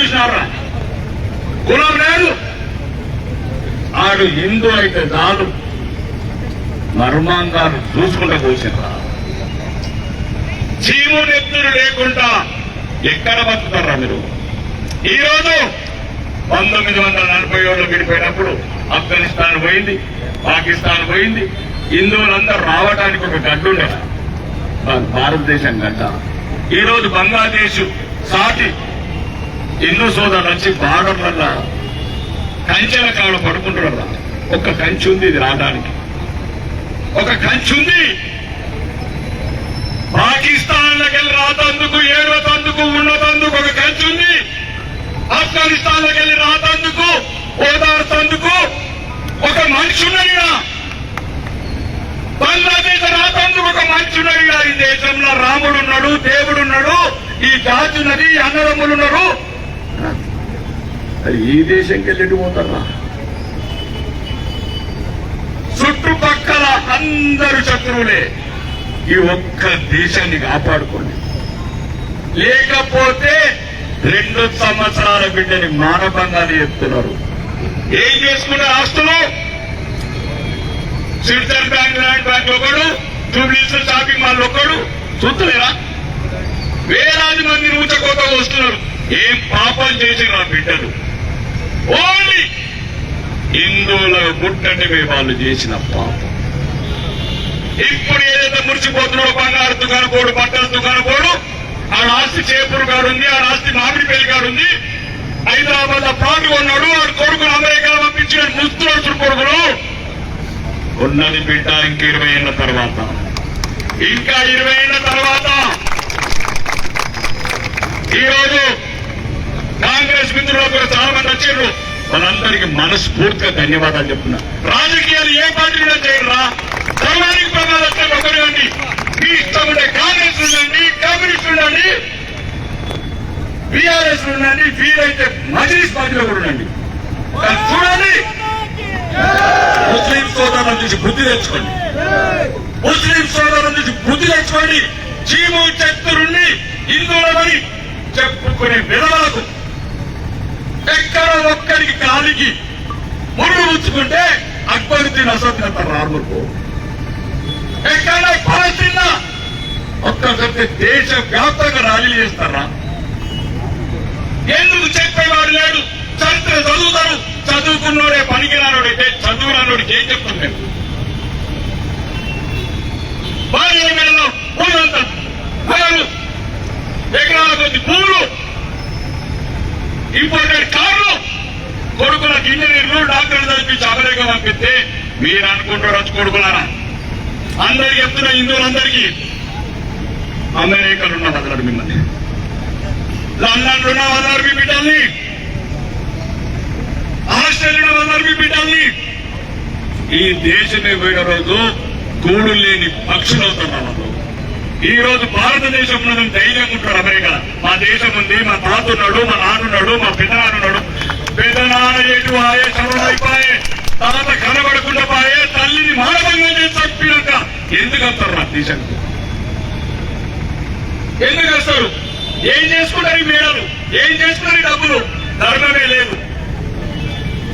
చూసినారా కులం లేదు. ఆడు హిందూ అయితే చాలు. మర్మాంగాలు చూసుకుంటూ పోసినరా చీము నెత్తులు లేకుండా ఎక్కడ బతుకుతారా మీరు? ఈరోజు పంతొమ్మిది వందల నలభై ఏళ్ళు విడిపోయినప్పుడు ఆఫ్ఘనిస్తాన్ పోయింది పాకిస్తాన్ పోయింది హిందువులందరూ రావడానికి ఒక గడ్డుండే భారతదేశం గడ్డ. ఈరోజు బంగ్లాదేశ్ సాటి హిందూ సోదరులు వచ్చి వల్ల కంచెల కాడ పడుకుంటున్నారు ఒక కంచి ఉంది ఇది రావడానికి. ఒక కంచి ఉంది. పాకిస్తాన్ లకెళ్ళి రాతందుకు ఏడవతందుకు ఉండతందుకు ఒక కంచి ఉంది. ఆఫ్ఘనిస్తాన్లోకి వెళ్ళి రాతందుకు ఓదార్తందుకు ఒక మనిషి ఉన్నది ఈడ. బంగ్లాదేశ్ రాతందుకు ఒక మనిషి ఉన్నది ఈ దేశంలో రాముడు ఉన్నాడు దేవుడు ఉన్నాడు ఈ జాతి ఉన్నది అన్నదమ్ములు ఉన్నారు. అది ఈ దేశంకి వెళ్ళిటి పోతారా చుట్టుపక్కల అందరు శత్రువులే. ఈ ఒక్క దేశాన్ని కాపాడుకోండి. లేకపోతే రెండు సంవత్సరాల బిడ్డని మానభంగాన్ని చెప్తున్నారు ఏం చేసుకునే ఆస్తులు? సిల్చర్ బ్యాంక్ ల్యాండ్ బ్యాంక్ ఒకడు జూబ్లీస్ షాపింగ్ మాల్ ఒకడు. చూస్తలేరా? వేలాది మంది నూచకోత వస్తున్నారు. ఏం పాపం చేసిన బిడ్డలు? ఓన్లీ హిందువుల ముట్టడిమే వాళ్ళు చేసిన పాపం. ఇప్పుడు ఏదైతే మురిసిపోతున్నాడో బంగారు దుకాణపోడు బట్టల దుకాణపోడు ఆ ఆస్తి చేపూరు గారు ఉంది ఆ ఆస్తి మామిడి పెళ్ళి గారు ఉంది. హైదరాబాద్లో ప్లాట్ కొన్నాడు వాడు కొడుకును అమెరికా పంపించిన ముస్తుడు కొడుకును. ఉన్నది బిడ్డ ఇంక ఇరవై అయిన తర్వాత. ఇంకా ఇరవై అయిన తర్వాత. ఈరోజు మిత్రులు కూడా చాలా మంది వచ్చారు. వాళ్ళందరికీ మనస్ఫూర్తిగా ధన్యవాదాలు చెప్తున్నా. రాజకీయాలు ఏ పార్టీ కూడా చేయరా ధర్మానికి ప్రమాదం ఒకరివ్వండి మీ ఇష్టం ఉండే కాంగ్రెస్ ఉండండి కమ్యూనిస్ట్ ఉండండి బీఆర్ఎస్ ఉండండి వీరైతే మజ్లిస్ పార్టీలో కూడా ఉండండి. చూడండి. ముస్లిం సోదరుల నుంచి బుద్ధి తెచ్చుకోండి. ముస్లిం సోదరుల నుంచి బుద్ధి తెచ్చుకోండి. చీము చతురుణ్ణి హిందువులమని చెప్పుకునే విధవలకు ఎక్కడ ఒక్కరికి కాలికి మురుగు ఉంచుకుంటే అక్బరుద్దీన్ అసోద్ రాములకు ఎక్కడ పాలస్తీనా ఒక్కసారి దేశ వ్యాప్తంగా ర్యాలీలు చేస్తారా? ఎందుకు చెప్పేవాడు లేడు? చరిత్ర చదువుతారు. చదువుకున్నోడే పనికిరానోడైతే చదువురానోడికి ఏం చెప్తాం మేము? భార్య మెడలో చదివించి పంపిస్తే మీరు అనుకుంటారు వచ్చి కొడుకులారా అందరికి చెప్తున్న హిందువులందరికీ అమెరికాలు ఉన్న వదలడు మిమ్మల్ని. లండన్ ఉన్న వదలరు మీ బిడ్డల్ని. ఆస్ట్రేలియా వదలరు మీ బిడ్డల్ని. ఈ దేశమే పోయిన రోజు గూడు లేని పక్షులు అవుతున్నారు ఈ రోజు భారతదేశం ఉన్నదని ధైర్యం ఉంటారు అమెరికా. మా దేశం ఉంది మా తాత ఉన్నాడు మా నాన్నున్నాడు మా పెద్దనాన్నున్నాడు పెద్దనాన్న ఎటు ఆయే సమయం అయిపోయే తాత కనబడకుండా పోయే తల్లిని మానవంగా చేసి చంపినాక ఎందుకు వస్తారు నా దేశానికి ఎందుకు వస్తారు? ఏం చేసుకుంటారు ఈ మేడలు? ఏం చేసుకున్నారు డబ్బులు? ధర్మమే లేదు.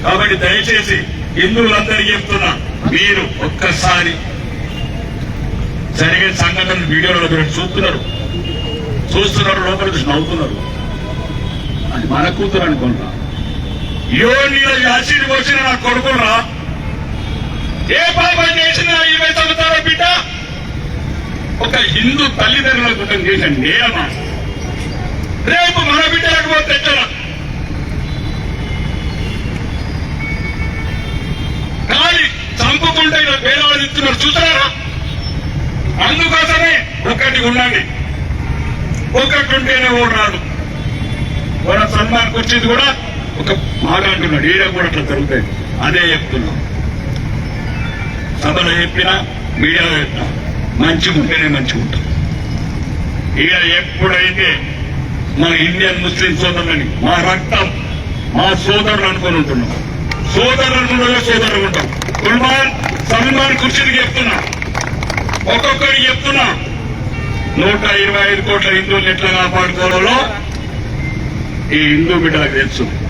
కాబట్టి దయచేసి హిందువులందరికీ చెప్తున్నా మీరు ఒక్కసారి జరిగే సంఘటన వీడియోలో మీరు చూస్తున్నారు. చూస్తున్నారు లోపల చూసి నవ్వుతున్నారు. అది మన కూతురు అనుకుంటున్నా యో నీళ్ళ యాసిడ్ వచ్చిన నా కొడుకురా? ఏ పాపం చేసిన ఇరవై సంవత్సరాల బిడ్డ? ఒక హిందూ తల్లిదండ్రుల కోసం చేసిన నేరమా? రేపు మన బిడ్డలకు పోతే ఎట్లా? కానీ చంపుకుంటే ఇలా పేదవాళ్ళు చూసారా? అందుకోసమే ఒకటి ఉండండి. ఒకటి ఉంటేనే ఓడు రాదు. మన సన్మాన్ వచ్చింది కూడా ఒక మాట అంటున్నాడు ఈడ కూడా అట్లా జరుగుతాయి. అదే చెప్తున్నాం. సభలో చెప్పినా మీడియాలో చెప్పినా మంచిగా ఉంటేనే మంచిగా ఉంటాం. ఈడ ఎప్పుడైతే మన ఇండియన్ ముస్లిం సోదరులని మా రక్తం మా సోదరులు అనుకొని ఉంటున్నాం. సోదరులు అనుకున్నదే సోదరులు ఉంటాం. కుల్మాన్ సల్మాన్ కుర్చీకి చెప్తున్నా. ఒక్కొక్కరికి చెప్తున్నా. నూట ఇరవై ఐదు కోట్ల హిందువులు ఎట్లా కాపాడుకోవాలో ఈ హిందూ బిడ్డలకు తెలుసు.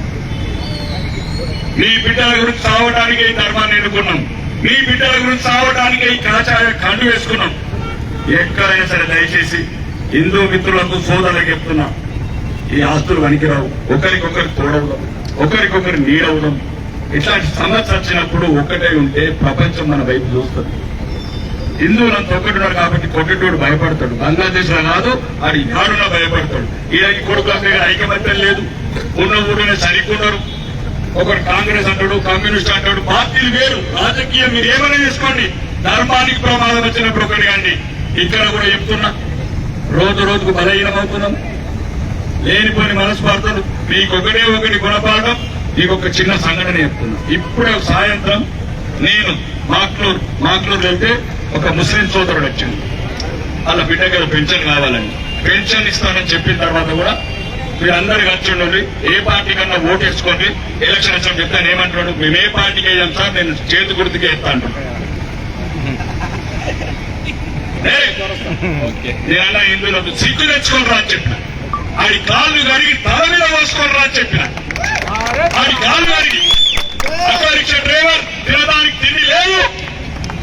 నీ బిడ్డల గురించి సావడానికి ఈ ధర్మాన్ని ఎన్నుకున్నాం. నీ బిడ్డల గురించి సావడానికి ఈ కాచాయ కండు వేసుకున్నాం. ఎక్కడైనా సరే దయచేసి హిందూ మిత్రులకు సోదరులకు చెప్తున్నా. ఈ ఆస్తులు పనికిరావు. ఒకరికొకరు తోడవుదాం. ఒకరికొకరు నీడవుదాం. ఇట్లాంటి సమస్య వచ్చినప్పుడు ఒక్కటే ఉంటే ప్రపంచం మన వైపు చూస్తుంది. హిందువులంతా ఒక్కడున్నారు కాబట్టి కొట్టేటోడు భయపడతాడు. బంగ్లాదేశ్లో కాదు ఆడు యాడున భయపడతాడు. ఈ కొడుకు దగ్గర ఐకమత్యం లేదు. ఉన్న ఊరినే సరికున్నారు ఒకరు కాంగ్రెస్ అంటాడు కమ్యూనిస్ట్ అంటాడు పార్టీలు వేరు. రాజకీయం మీరు ఏమైనా చేసుకోండి. ధర్మానికి ప్రమాదం వచ్చినప్పుడు ఒకటి కానీ ఇక్కడ కూడా చెప్తున్నా. రోజు రోజుకు బలహీనమవుతున్నాం. లేనిపోని మనస్పార్థలు మీకు ఒకటే ఒకటి గుణపాఠం మీకు ఒక చిన్న సంఘటన చెప్తున్నా. ఇప్పుడే సాయంత్రం నేను మాక్లూర్ మాక్లూర్ వెళ్తే ఒక ముస్లిం సోదరుడు వచ్చింది వాళ్ళ బిడ్డకి పెన్షన్ కావాలని పెన్షన్ ఇస్తానని చెప్పిన తర్వాత కూడా మీరు అందరికి వచ్చి ఉండండి. ఏ పార్టీ కన్నా ఓటేసుకోండి ఎలక్షన్ వచ్చాక చెప్తాను ఏమంటున్నాడు? మేము ఏ పార్టీకి వేయం సార్? నేను చేతి గుర్తుకే ఇస్తా నేనన్నా ఇందులో సిగ్గు తెచ్చుకొని రా అని చెప్పిన. ఆడి కాళ్ళు కడిగి తల మీద పోసుకొని రా అని చెప్పిన. ఆడి కాళ్ళు కడిగి. ఆటో రిక్షా డ్రైవర్ తినడానికి తిండి లేదు.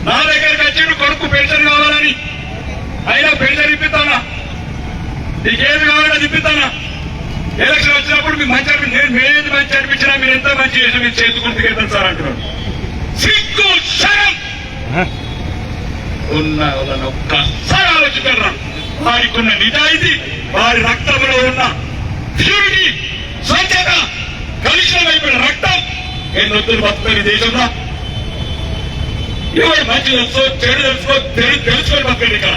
నా దగ్గరికి వచ్చిండు కొడుకు పెన్షన్ కావాలని. అయినా పెన్షన్ ఇప్పిస్తానా? నీకేది కావాలని ఇప్పిస్తానా? ఎలక్షన్ వచ్చినప్పుడు మీకు మంచి అనిపి నేను మేది మంచి అనిపించినా మీరు ఎంత మంచి చేసినా మీరు చేతి వెళ్తాను సార్ అంటున్నాడు. సిగ్గు శరం! ఉన్న వాళ్ళని ఒక్కసారి ఆలోచించరా వారికి ఉన్న నిజాయితీ వారి రక్తంలో ఉన్న ప్యూరిటీ స్వచ్ఛత కలుషితమైపోయిన రక్తం. ఎన్నొద్దులు బతుకుతారు ఈ దేశంలో. ఎవరు మంచి తెలుసో చెడు తెలుసుకో తెలు తెలుసుకొని బతకండి ఇక్కడ.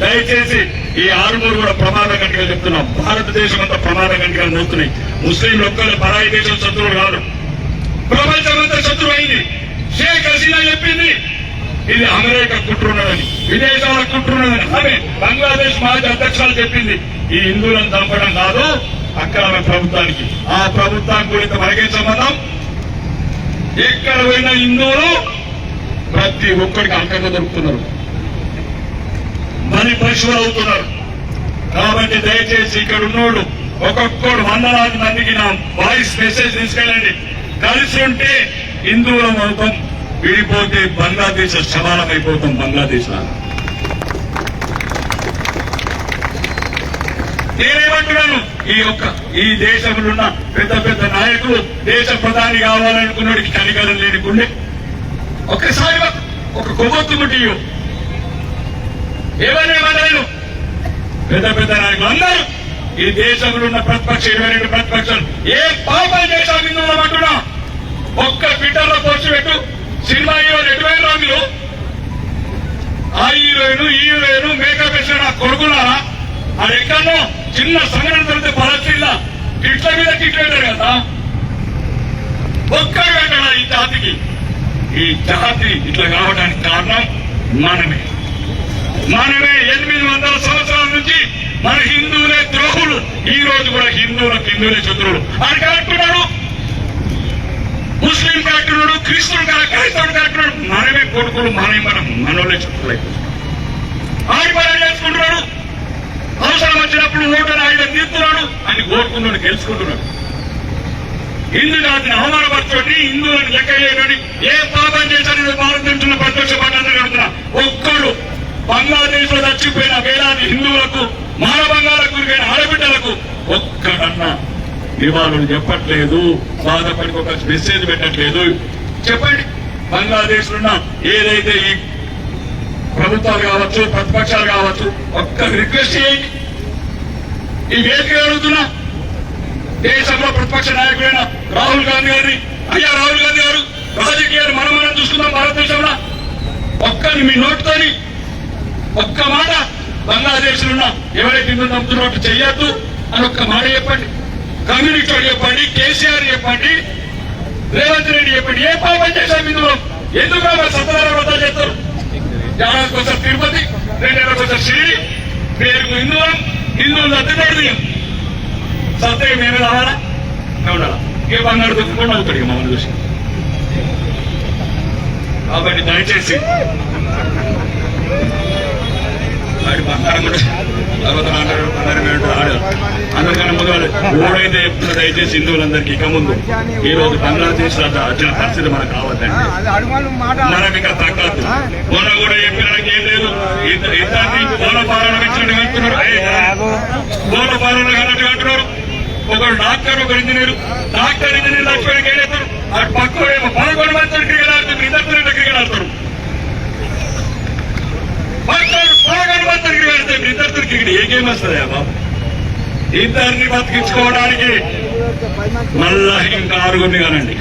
దయచేసి ఈ ఆరుమూరు కూడా ప్రమాద గంటగా చెప్తున్నాం. భారతదేశం అంతా ప్రమాద గంటగా నవ్వుతున్నాయి ముస్లింలు ఒక్కరు పరాయి దేశం శత్రువులు కాదు. ప్రపంచం అంతా శత్రువు అయింది షేక్ హసీనా చెప్పింది. ఇది అమెరికా కుట్రున్నదని విదేశాల కుట్రున్నదని. ఆమె బంగ్లాదేశ్ మాజీ అధ్యక్షులు చెప్పింది. ఈ హిందువులను చంపడం కాదు అక్కడ ప్రభుత్వానికి. ఆ ప్రభుత్వానికి కూడా మనకేం సంబంధం? ఎక్కడ పోయిన హిందువులు? ప్రతి ఒక్కరికి అంకంగా దొరుకుతున్నారు. మరి పశువులు అవుతున్నారు. కాబట్టి దయచేసి ఇక్కడ ఉన్నోడు ఒక్కొక్కడు వందలాది మందికి నా వాయిస్ మెసేజ్ తీసుకెళ్ళండి. కలిసి ఉంటే హిందువులం అవుతాం విడిపోతే బంగ్లాదేశ్ సమానం అయిపోతాం బంగ్లాదేశ్ లాగా. నేనేమంటున్నాను? ఈ యొక్క ఈ దేశంలో ఉన్న పెద్ద పెద్ద నాయకులు దేశ ప్రధాని కావాలనుకున్నోడికి కనికరం లేనికుండే. గుండె ఒక్కసారి ఒక కొవ్వొత్తు గుడ్డి ఏమనేమన్నాను పెద్ద పెద్ద నాయకులు అందరూ ఈ దేశంలో ఉన్న ప్రతిపక్ష ఇరవై రెండు ప్రతిపక్షాలు. ఏ పాపం చేశాం హిందువులం అంటున్నా? ఒక్క ట్విట్టర్లో పోస్ట్ పెట్టు. సినిమా హీరో ఎటువైన మీరు? ఆ హీరోయిన్ ఈ హీరోయిన్ మేకప్ వేసిన కొడుకున్నారా అది ఎక్కడో చిన్న సంఘటన జరిగితే పలస్టీన్లా టిట్ల మీద టిట్లు పెట్టారు కదా? ఒక్కడు పెట్టాడా ఈ జాతికి? ఈ జాతి ఇట్లా కావడానికి కారణం మనమే. మనమే ఎనిమిది వందల సంవత్సరాల నుంచి మన హిందువులే ద్రోహులు. ఈ రోజు కూడా హిందువులకు హిందువులే శత్రువులు. అని కరెక్టున్నాడు ముస్లిం కరెక్టున్నాడు క్రిస్తుడు క్రైస్తవుడు కరెక్టున్నాడు మనమే కొడుకులు మనమే మనం మనోళ్ళే శత్రువులై. ఆడి చేసుకుంటున్నాడు. అవసరం వచ్చినప్పుడు ఓటర్ ఆయన తీస్తున్నాడు అని కోరుకున్నాడు గెలుచుకుంటున్నాడు. హిందూ జాతిని అవమానపరచుకోండి హిందువులను లెక్క చేయడం ఏ పాపం చేశారని భారతదేశంలో ప్రత్యక్ష పడ్డారని అడుగుతున్నా ఒక్కడు బంగ్లాదేశ్లో చచ్చిపోయిన వేలాది హిందువులకు మానవంగాలకు గురికైన ఆడబిడ్డలకు ఒక్కడన్నా నివాళులు చెప్పట్లేదు బాధపడి ఒక మెసేజ్ పెట్టట్లేదు. చెప్పండి బంగ్లాదేశ్ ఉన్న ఏదైతే ఈ ప్రభుత్వాలు కావచ్చు ప్రతిపక్షాలు కావచ్చు ఒక్క రిక్వెస్ట్ చేయండి. ఈ వేదిక అడుగుతున్నా దేశంలో ప్రతిపక్ష నాయకుడైన రాహుల్ గాంధీ గారిని అయ్యా రాహుల్ గాంధీ గారు రాజకీయాలు మనం మనం చూసుకుందాం భారతదేశంలో. ఒక్కని మీ నోటుతోని ఒక్క మాట బంగ్లాదేశ్ ఉన్న ఎవరైతే ఇందులో నమ్ముతున్నట్టు చెయ్యొద్దు. అని ఒక్క మాట చెప్పండి. కమ్యూనిస్ట్ చెప్పండి కేసీఆర్ చెప్పండి రేవంత్ రెడ్డి చెప్పండి. ఏ పాపం చేశాం ఇందులో ఎందుకు మరి సత్యనారాయణ వ్రతాలు చేస్తారు. ఏడాదికి ఒకసారి తిరుపతి రెండేళ్ళకి ఒకసారి శ్రీ పేరుకు హిందువులం హిందువులు అద్దెపడి సత్య మేమే రావాలా? ఉండాలా? ఏ బంగారు దొక్కుకుండా అవుతాడు మమ్మల్ని చూసి. కాబట్టి దయచేసి కూడా తర్వాత అందరికన్నా ముందు ఓడైతే చెప్తున్నా దయచేసి హిందువులందరికీ ఇక ముందు. ఈ రోజు బంగ్లాదేశ్ వచ్చిన పరిస్థితి మనకు కావద్దండి. అది మనం ఇంకా తగ్గదు మొన్న కూడా చెప్పడానికి ఏం లేదు. ఇద్ద- ఇద్దరిని పోల పాలన ఇచ్చినట్టు అంటున్నారు పోల పాలన అన్నట్టు అంటున్నారు ఒకరు డాక్టర్ ఒకరు ఇంజనీర్. డాక్టర్ ఇంజనీర్ లక్ష్మణ్ మంది మీ ఇద్దరికి ఇక్కడ క్రికెట్ ఏ గేమ్ వస్తుంది బాబు? ఇద్దరిని బతికించుకోవడానికి మళ్ళా ఇంకా ఆరుగురిని కానండి.